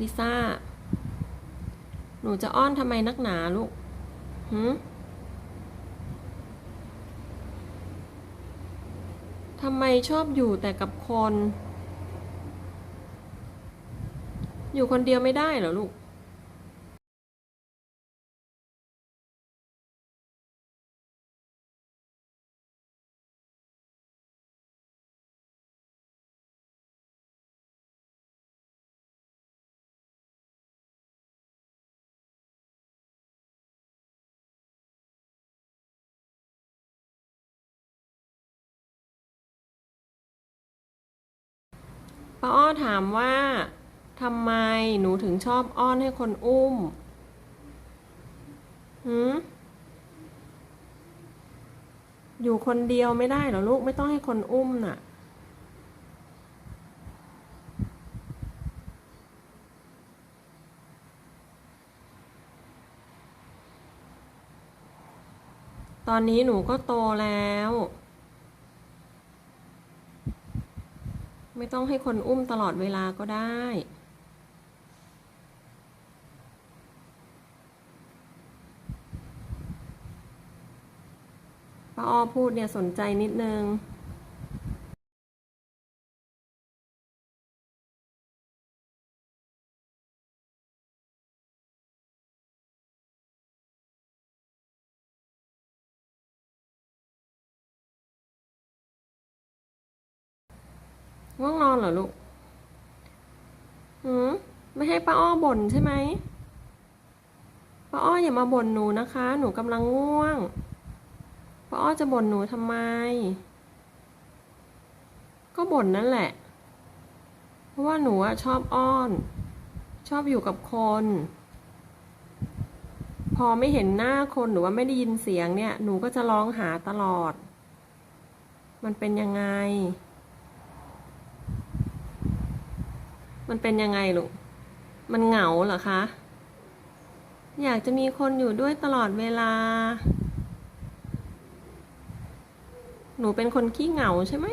ลิซ่า หนูจะอ้อนทำไมนักหนาลูกหืมทำไมชอบอยู่แต่กับคน อยู่คนเดียวไม่ได้เหรอลูก ป้าอ้อถามว่าทำไมหนูถึงชอบอ้อนให้คนอุ้มหืมอยู่คนเดียวไม่ได้หรอลูกไม่ต้องให้คนอุ้มน่ะ ตอนนี้หนูก็โตแล้ว ไม่ต้องให้คนอุ้มตลอดเวลาก็ได้ ป้าอ้อพูดเนี่ยสนใจนิดนึง ง่วงนอนเหรอลูกหืมไม่ให้ป้าอ้อบ่นใช่ไหมป้าอ้ออย่ามาบ่นหนูนะคะ หนูกำลังง่วงป้าอ้อจะบ่นหนูทำไม ก็บ่นนั่นแหละ เพราะว่าหนูอะชอบอ้อน ชอบอยู่กับคน พอไม่เห็นหน้าคนหรือว่าไม่ได้ยินเสียงเนี่ย หนูก็จะร้องหาตลอด มันเป็นยังไง มันเป็นยังไงลูก มันเหงาเหรอคะ อยากจะมีคนอยู่ด้วยตลอดเวลา หนูเป็นคนขี้เหงาใช่ไหม